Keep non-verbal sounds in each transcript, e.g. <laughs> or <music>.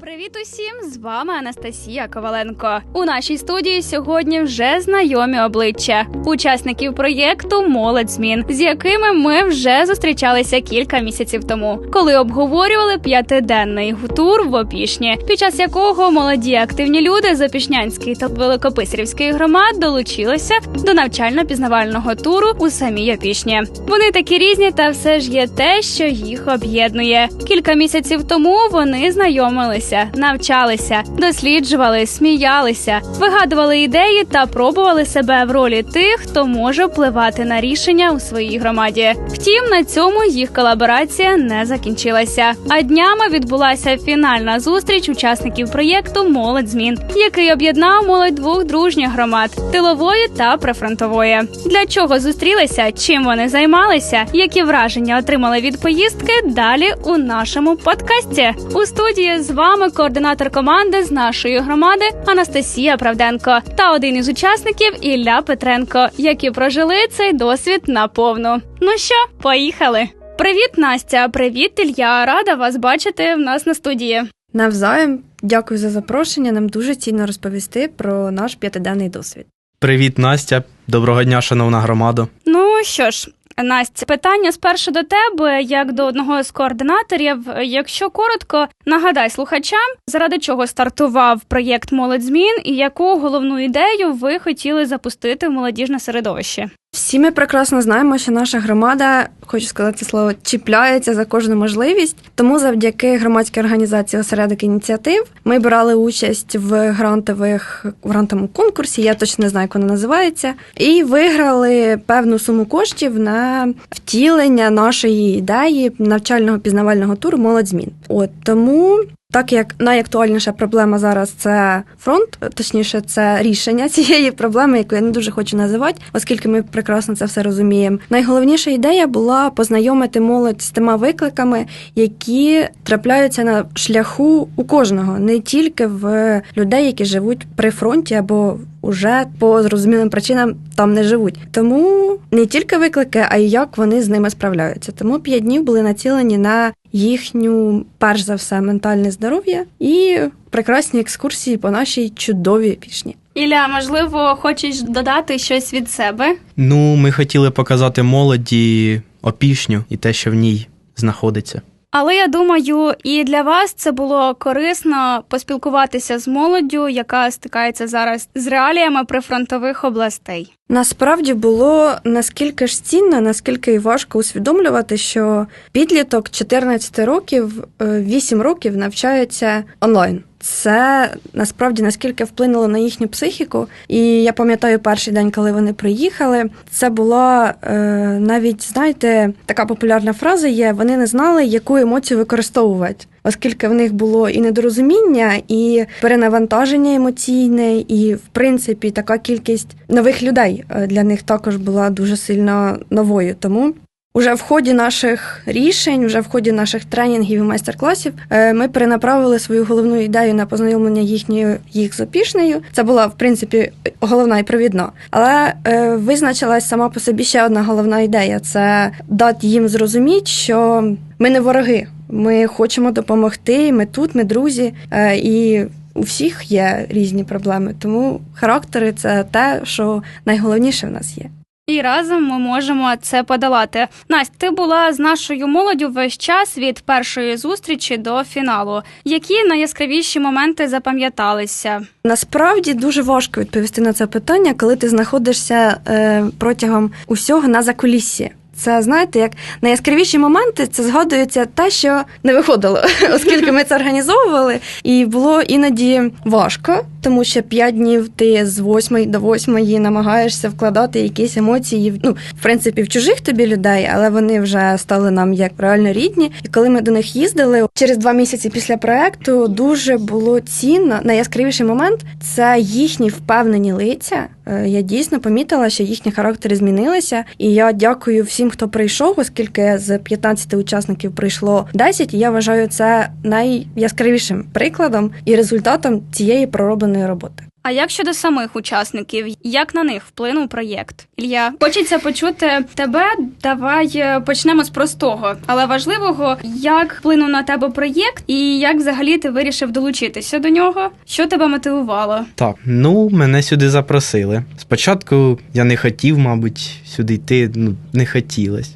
Привіт усім! З вами Анастасія Коваленко. У нашій студії сьогодні вже знайомі обличчя учасників проєкту Молодь змін, з якими ми вже зустрічалися кілька місяців тому, коли обговорювали п'ятиденний тур в Опішні, під час якого молоді активні люди з Опішнянської та Великописарівської громад долучилися до навчально-пізнавального туру у самій Опішні. Вони такі різні, та все ж є те, що їх об'єднує. Кілька місяців тому вони знайомилися, навчалися, досліджували, сміялися, вигадували ідеї та пробували себе в ролі тих, хто може впливати на рішення у своїй громаді. Втім, на цьому їх колаборація не закінчилася. А днями відбулася фінальна зустріч учасників проєкту Молодь змін, який об'єднав молодь двох дружніх громад тилової та прифронтової. Для чого зустрілися? Чим вони займалися? Які враження отримали від поїздки? Далі у нашому подкасті у студії з вами координатор команди з нашої громади Анастасія Правденко та один із учасників Ілля Петренко, які прожили цей досвід наповну. Ну що, поїхали? Привіт, Настя! Привіт, Ілля! Рада вас бачити в нас на студії. Навзаєм, дякую за запрошення. Нам дуже цінно розповісти про наш п'ятиденний досвід. Привіт, Настя. Доброго дня, шановна громада. Ну що ж, Настя, питання спершу до тебе, як до одного з координаторів. Якщо коротко, нагадай слухачам, заради чого стартував проєкт Молодь змін і яку головну ідею ви хотіли запустити в молодіжне середовище? Всі ми прекрасно знаємо, що наша громада, хочу сказати слово, чіпляється за кожну можливість. Тому завдяки громадській організації осередок ініціатив ми брали участь в грантових в грантовому конкурсі. Я точно не знаю, як воно називається, і виграли певну суму коштів на втілення нашої ідеї навчального пізнавального туру Молодь змін. От тому так як найактуальніша проблема зараз це фронт, точніше, це рішення <laughs> цієї проблеми, яку я не дуже хочу називати, оскільки ми прекрасно це все розуміємо. Найголовніша ідея була познайомити молодь з тими викликами, які трапляються на шляху у кожного, не тільки в людей, які живуть при фронті або уже по зрозумілим причинам там не живуть. Тому не тільки виклики, а й як вони з ними справляються. Тому п'ять днів були націлені на їхню, перш за все, ментальне здоров'я і прекрасні екскурсії по нашій чудовій пішні. Ілля, можливо, хочеш додати щось від себе? Ну, ми хотіли показати молоді опішню і те, що в ній знаходиться. Але я думаю, і для вас це було корисно поспілкуватися з молоддю, яка стикається зараз з реаліями прифронтових областей. Насправді було наскільки ж цінно, наскільки й важко усвідомлювати, що підліток 14 років, 8 років навчається онлайн. Це насправді наскільки вплинуло на їхню психіку. І я пам'ятаю перший день, коли вони приїхали. Це була е, навіть, знаєте, така популярна фраза є: вони не знали, яку емоцію використовувати. Оскільки в них було і недорозуміння, і перенавантаження емоційне, і в принципі така кількість нових людей для них також була дуже сильно новою. Тому Уже в ході наших рішень, вже в ході наших тренінгів і майстер-класів, ми перенаправили свою головну ідею на познайомлення їхньої їх з опішнею. Це була в принципі головна і провідна. Але е, визначилась сама по собі ще одна головна ідея: це дати їм зрозуміти, що ми не вороги. Ми хочемо допомогти. Ми тут, ми друзі, е, і у всіх є різні проблеми. Тому характери це те, що найголовніше в нас є. І разом ми можемо це подолати. Настя, ти була з нашою молоддю весь час від першої зустрічі до фіналу. Які найяскравіші моменти запам'яталися? Насправді дуже важко відповісти на це питання, коли ти знаходишся е, протягом усього на закуліссі. Це знаєте, як найяскравіші моменти це згадується те, що не виходило, <laughs> оскільки ми це організовували, і було іноді важко, тому що п'ять днів ти з восьмої до восьмої намагаєшся вкладати якісь емоції, ну в принципі, в чужих тобі людей, але вони вже стали нам як реально рідні. І коли ми до них їздили через два місяці після проекту, дуже було цінно. Найяскравіший момент це їхні впевнені лиця. Я дійсно помітила, що їхні характери змінилися, і я дякую всім, хто прийшов, оскільки з 15 учасників прийшло 10, і я вважаю це найяскравішим прикладом і результатом цієї проробленої роботи. А як щодо самих учасників, як на них вплинув проєкт? Ілля, хочеться почути тебе. Давай е, почнемо з простого, але важливого, як вплинув на тебе проєкт, і як взагалі ти вирішив долучитися до нього? Що тебе мотивувало? Так, ну мене сюди запросили. Спочатку я не хотів, мабуть, сюди йти, ну не хотілося.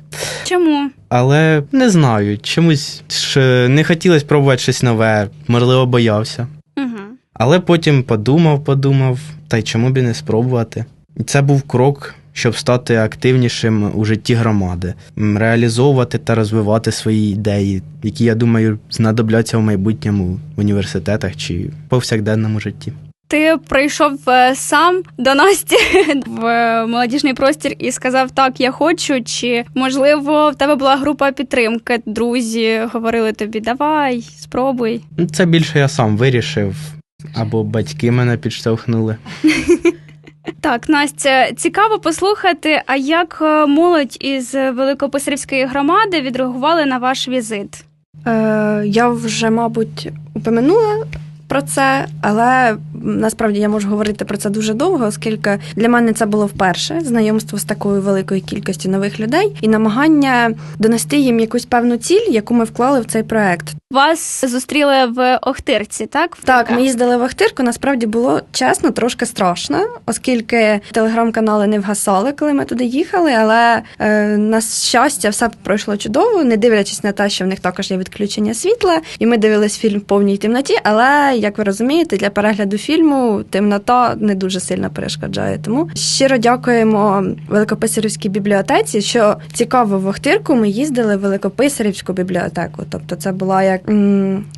Чому? Але не знаю, чомусь ж не хотілося пробувати щось нове, можливо, боявся. Але потім подумав, подумав, та й чому б і не спробувати. І це був крок, щоб стати активнішим у житті громади, реалізовувати та розвивати свої ідеї, які, я думаю, знадобляться в майбутньому в університетах чи повсякденному житті. Ти прийшов е, сам до Насті <laughs> в молодіжний простір і сказав так, я хочу. Чи можливо в тебе була група підтримки? Друзі говорили тобі, давай, спробуй. Це більше я сам вирішив, або батьки мене підштовхнули. <laughs> Так, Настя, цікаво послухати, а як е, молодь із Великописарівської громади відреагували на ваш візит? Е, я вже, мабуть, упомянула про це, але насправді я можу говорити про це дуже довго, оскільки для мене це було вперше знайомство з такою великою кількістю нових людей і намагання донести їм якусь певну ціль, яку ми вклали в цей проект. Вас зустріли в Охтирці, так? Так, ми їздили в Ахтирку. Насправді було чесно, трошки страшно, оскільки телеграм-канали не вгасали, коли ми туди їхали. Але е, на щастя, все пройшло чудово, не дивлячись на те, що в них також є відключення світла, і ми дивились фільм в повній темноті. Але як ви розумієте, для перегляду фільму темнота не дуже сильно перешкоджає. Тому щиро дякуємо Великописарівській бібліотеці. Що цікаво, в Охтирку ми їздили в Великописарівську бібліотеку. Тобто, це була як,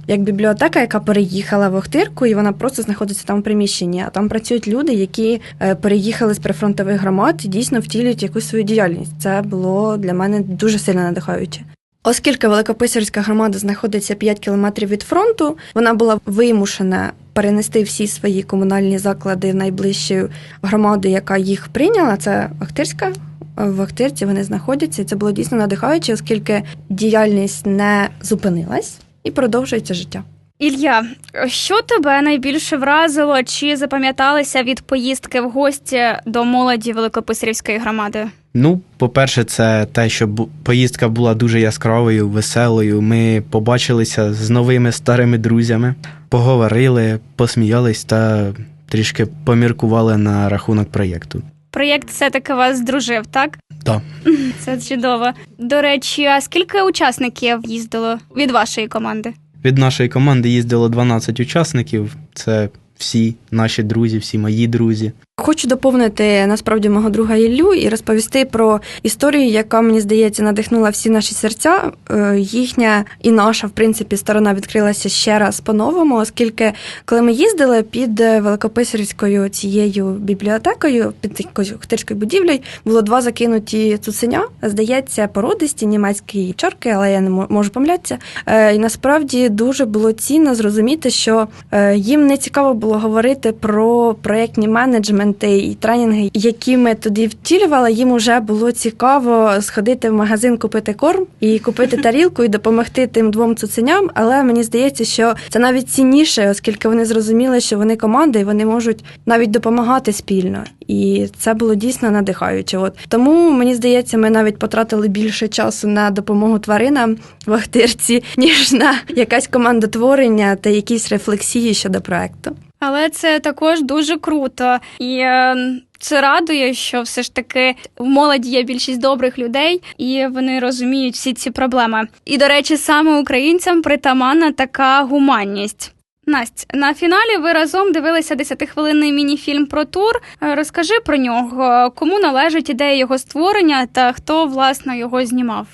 як бібліотека, яка переїхала в Охтирку, і вона просто знаходиться там в приміщенні. А там працюють люди, які е, переїхали з прифронтових громад і дійсно втілюють якусь свою діяльність. Це було для мене дуже сильно надихаюче. Оскільки Великописарська громада знаходиться 5 кілометрів від фронту, вона була вимушена перенести всі свої комунальні заклади в найближчу громаду, яка їх прийняла. Це Ахтирська. В Ахтирці вони знаходяться, і це було дійсно надихаюче, оскільки діяльність не зупинилась і продовжується життя. Ілля, що тебе найбільше вразило чи запам'яталося від поїздки в гості до молоді Великописарівської громади? Ну, по-перше, це те, що поїздка була дуже яскравою, веселою. Ми побачилися з новими старими друзями, поговорили, посміялись та трішки поміркували на рахунок проєкту. Проєкт все-таки вас здружив, так? Так. Це чудово. До речі, а скільки учасників їздило від вашої команди? Від нашої команди їздило 12 учасників. Це всі наші друзі, всі мої друзі. Хочу доповнити насправді мого друга Іллю і розповісти про історію, яка мені здається надихнула всі наші серця. Е, Їхня і наша, в принципі, сторона відкрилася ще раз по-новому, оскільки коли ми їздили під е, Великописарівською цією бібліотекою, під якоюсь Охтирською будівлею, було два закинуті цуценя. Здається, породисті німецькі чорки, але я не можу помилятися. Е, І насправді дуже було цінно зрозуміти, що їм не цікаво було говорити про проєктні менеджменти і тренінги, які ми тоді втілювали. Їм вже було цікаво сходити в магазин, купити корм і купити <laughs> тарілку і допомогти тим двом цуценям. Але мені здається, що це навіть цінніше, оскільки вони зрозуміли, що вони команда і вони можуть навіть допомагати спільно. І це було дійсно надихаюче. От тому мені здається, ми навіть потратили більше часу на допомогу тваринам в Ахтирці, <laughs> ніж на якась командотворення та якісь рефлексії щодо проекту. Але це також дуже круто. І е, це радує, що все ж таки в молоді є більшість добрих людей, і вони розуміють всі ці проблеми. І, до речі, саме українцям притаманна така гуманність. Настя, на фіналі ви разом дивилися 10-хвилинний міні-фільм про тур. Е, Розкажи про нього, кому належить ідея його створення та хто власне його знімав.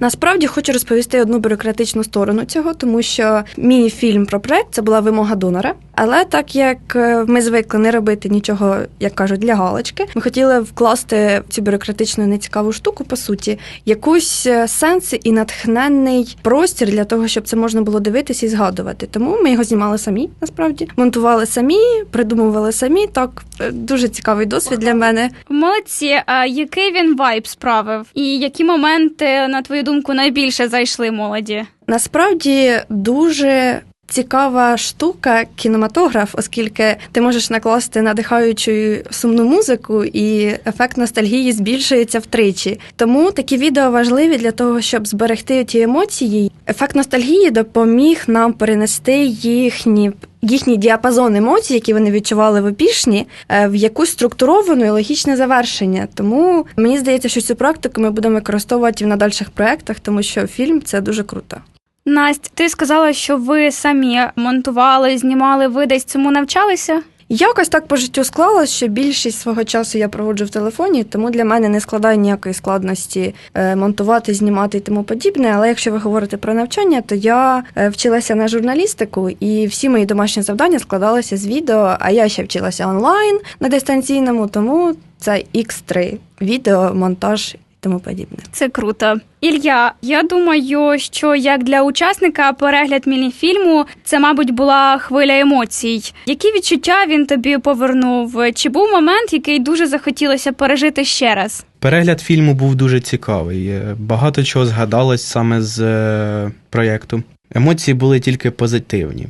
Насправді хочу розповісти одну бюрократичну сторону цього, тому що міні-фільм про проект це була вимога донора. Але так як е, ми звикли не робити нічого, як кажуть, для галочки, ми хотіли вкласти в цю бюрократичну нецікаву штуку, по суті, якусь е, сенс і натхненний простір для того, щоб це можна було дивитися і згадувати. Тому ми його знімали самі, насправді монтували самі, придумували самі. Так е, дуже цікавий досвід для мене. Молодці, а який він вайб справив? І які моменти, на твою думку, найбільше зайшли молоді? Насправді дуже цікава штука кінематограф, оскільки ти можеш накласти надихаючу сумну музику, і ефект ностальгії збільшується втричі. Тому такі відео важливі для того, щоб зберегти ті емоції. Ефект ностальгії допоміг нам перенести їхні. Їхній діапазон емоцій, які вони відчували в опішні, е, в якусь структуровану і логічне завершення. Тому мені здається, що цю практику ми будемо використовувати в надальших проєктах, тому що фільм це дуже круто. Настя, ти сказала, що ви самі монтували, знімали, ви десь цьому навчалися? Якось так по життю склалось, що більшість свого часу я проводжу в телефоні, тому для мене не складає ніякої складності е, монтувати, знімати і тому подібне. Але якщо ви говорите про навчання, то я е, вчилася на журналістику, і всі мої домашні завдання складалися з відео. А я ще вчилася онлайн на дистанційному, тому це X3 відео, монтаж. Тому подібне. Це круто. Ілля, я думаю, що як для учасника перегляд мініфільму це, мабуть, була хвиля емоцій. Які відчуття він тобі повернув? Чи був момент, який дуже захотілося пережити ще раз? Перегляд фільму був дуже цікавий. Е, Багато чого згадалось саме з е, проєкту. Емоції були тільки позитивні.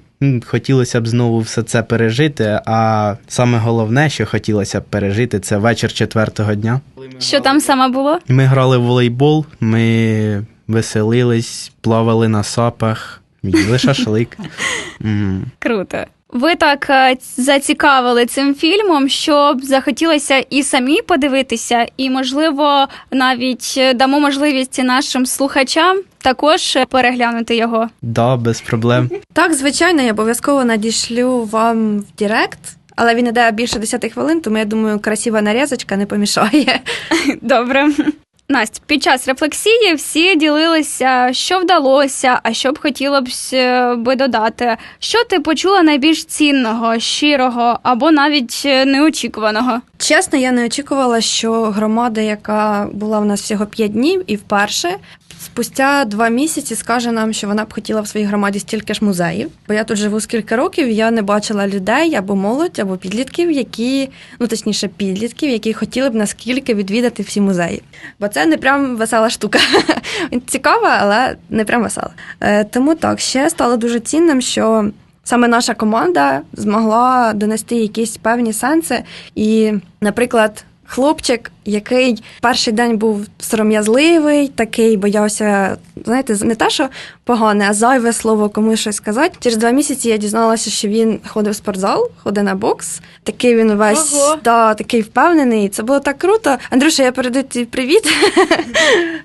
Хотілося б знову все це пережити. А саме головне, що хотілося б пережити, це вечір четвертого дня. Що там саме було? Ми грали в волейбол, ми веселились, плавали на сапах, їли шашлик. <laughs> Круто. Ви так е, зацікавили цим фільмом, що захотілося і самі подивитися, і можливо навіть е, дамо можливість нашим слухачам також переглянути його. Да, без проблем. Так, звичайно, я обов'язково надішлю вам в Директ. Але він іде більше 10 хвилин, тому я думаю, красива нарізочка не помішає. <laughs> Добре. Настя, під час рефлексії всі ділилися, що вдалося, а що б хотілося б додати. Що ти почула найбільш цінного, щирого або навіть е, неочікуваного? Чесно, я не очікувала, що громада, яка була в нас всього 5 днів і вперше, спустя два місяці скаже нам, що вона б хотіла в своїй громаді стільки ж музеїв. Бо я тут живу скільки років, я не бачила людей або молодь, або підлітків, які, ну точніше, підлітків, які хотіли б наскільки відвідати всі музеї. Бо це не прям весела штука. <laughs> Цікава, але не прям весела. Е, Тому так, ще стало дуже цінним, що. Саме наша команда змогла донести якісь певні сенси. І, наприклад, хлопчик, який перший день був сором'язливий, такий боявся, знаєте, не те, що погане, а зайве слово комусь щось сказати. Через два місяці я дізналася, що він ходив в спортзал, ходить на бокс. Такий він весь Ого. да, такий впевнений. Це було так круто. Андрюша, я передаю тобі привіт.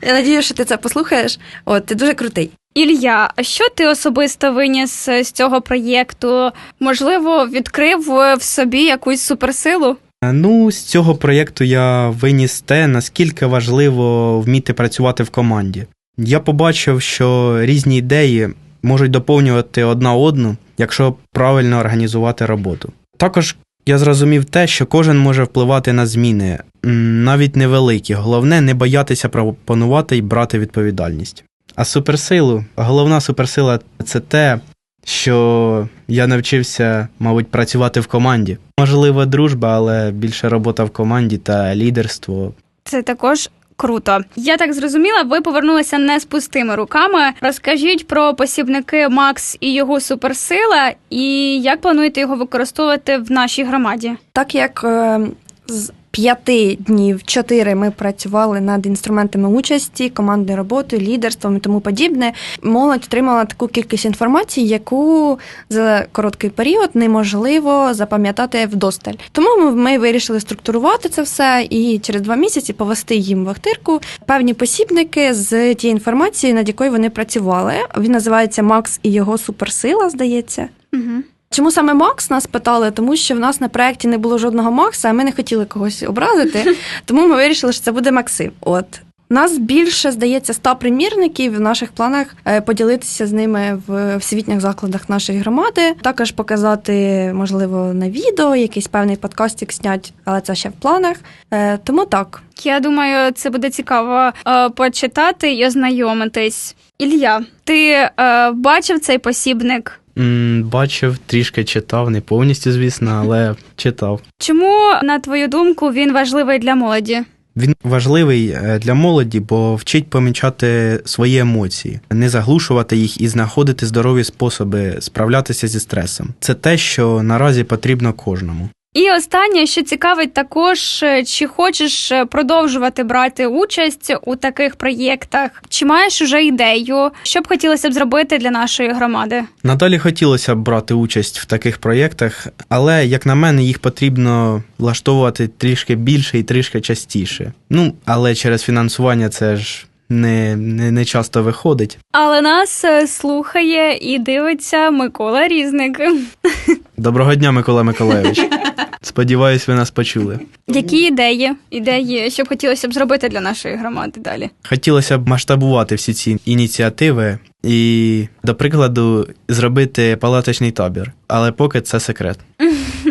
я надію, що ти це послухаєш. От, ти дуже крутий. Ілля, а що ти особисто виніс е, з цього проєкту? Можливо, відкрив е, в собі якусь суперсилу? Е, Ну, з цього проєкту я виніс те, наскільки важливо вміти працювати в команді. Я побачив, що різні ідеї можуть доповнювати одна одну, якщо правильно організувати роботу. Також я зрозумів те, що кожен може впливати на зміни, навіть невеликі. Головне не боятися пропонувати і брати відповідальність. А суперсилу, головна суперсила це те, що я навчився, мабуть, працювати в команді. Можливо, дружба, але більше робота в команді та лідерство. Це також. Круто, я так зрозуміла. Ви повернулися не з пустими руками. Розкажіть про посібники Макс і його суперсила, і як плануєте його використовувати в нашій громаді? Так як е, з п'яти днів чотири ми працювали над інструментами участі, командною роботою, лідерством і тому подібне, молодь отримала таку кількість інформації, яку за короткий період неможливо запам'ятати вдосталь. Тому ми, вирішили структурувати це все і через два місяці повести їм в ахтирку певні посібники з тієї інформації, над якою вони працювали. Він називається Макс і його суперсила, здається. Угу. Чому саме Макс нас питали? Тому що в нас на проєкті не було жодного Макса, а ми не хотіли когось образити. <laughs> Тому ми вирішили, що це буде Максим. От. Нас більше здається 100 примірників в наших планах е, поділитися з ними в освітніх закладах нашої громади. Також показати, можливо, на відео, якийсь певний подкастик снять, але це ще в планах. Е, Тому так. Я думаю, це буде цікаво е, почитати і ознайомитись. Ілля, ти е, бачив цей посібник? М, Бачив, трішки читав, не повністю, звісно, але <laughs> читав. Чому, на твою думку, він важливий для молоді? Він важливий е, для молоді, бо вчить помічати свої емоції, не заглушувати їх і знаходити здорові способи справлятися зі стресом. Це те, що наразі потрібно кожному. І останнє, що цікавить, також е, чи хочеш е, продовжувати брати участь у таких проєктах, чи маєш уже ідею, що б хотілося б зробити для нашої громади? Надалі хотілося б брати участь в таких проєктах, але, як на мене, їх потрібно влаштовувати трішки більше і трішки частіше. Ну, але через фінансування це ж не, не, не часто виходить. Але нас е, слухає і дивиться Микола Різник. <laughs> Доброго дня, Микола Миколайович. Сподіваюсь, ви нас почули. Які ідеї? Ідеї, що б хотілося б зробити для нашої громади далі? Хотілося б масштабувати всі ці ініціативи і, до прикладу, зробити палаточний табір, але поки це секрет. <laughs>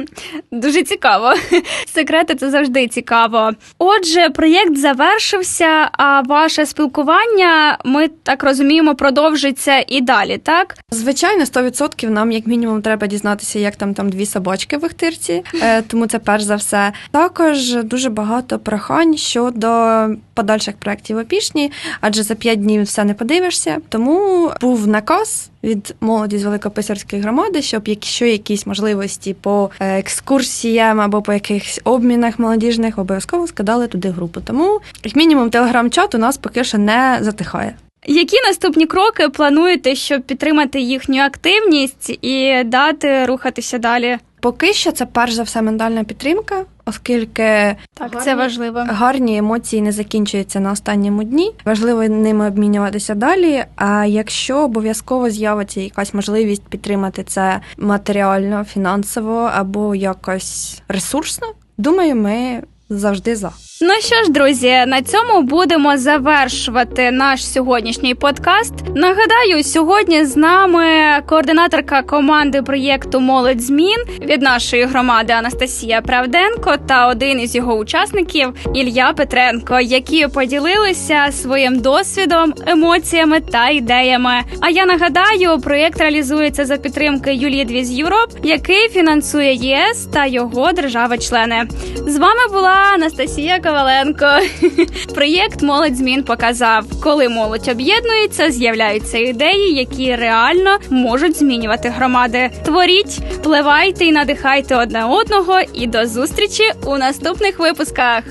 Дуже цікаво. <laughs> Секрети це завжди цікаво. Отже, проєкт завершився, а ваше спілкування, ми так розуміємо, продовжиться і далі, так? Звичайно, 100% нам як мінімум треба дізнатися, як там там дві собачки в Охтирці, <laughs> е, тому це перш за все. Також дуже багато прохань щодо подальших проєктів опішні, адже за 5 днів все не подивишся. Тому був наказ від молоді з Великописарської громади, щоб якщо якісь можливості по е, екскурсіям або по якихось обмінах молодіжних обов'язково скидали туди групу. Тому як мінімум телеграм-чат у нас поки що не затихає. Які наступні кроки плануєте, щоб підтримати їхню активність і дати рухатися далі? Поки що це перш за все ментальна підтримка, оскільки Так, це важливо. гарні емоції не закінчуються на останньому дні. Важливо ними обмінюватися далі. А якщо обов'язково з'явиться якась можливість підтримати це матеріально, фінансово або якось ресурсно, думаю, ми завжди за. Ну що ж, друзі, на цьому будемо завершувати наш сьогоднішній подкаст. Нагадаю, сьогодні з нами координаторка команди проєкту Молодь змін від нашої громади Анастасія Правденко та один із його учасників Ілля Петренко, які поділилися своїм досвідом, емоціями та ідеями. А я нагадаю, проєкт реалізується за підтримки Юлії Двіз Юроп, який фінансує ЄС та його держави-члени. З вами була Анастасія Коваленко. <laughs> Проєкт Молодь змін показав, коли молодь об'єднується, з'являються ідеї, які реально можуть змінювати громади. Творіть, впливайте і надихайте одне одного. І до зустрічі у наступних випусках.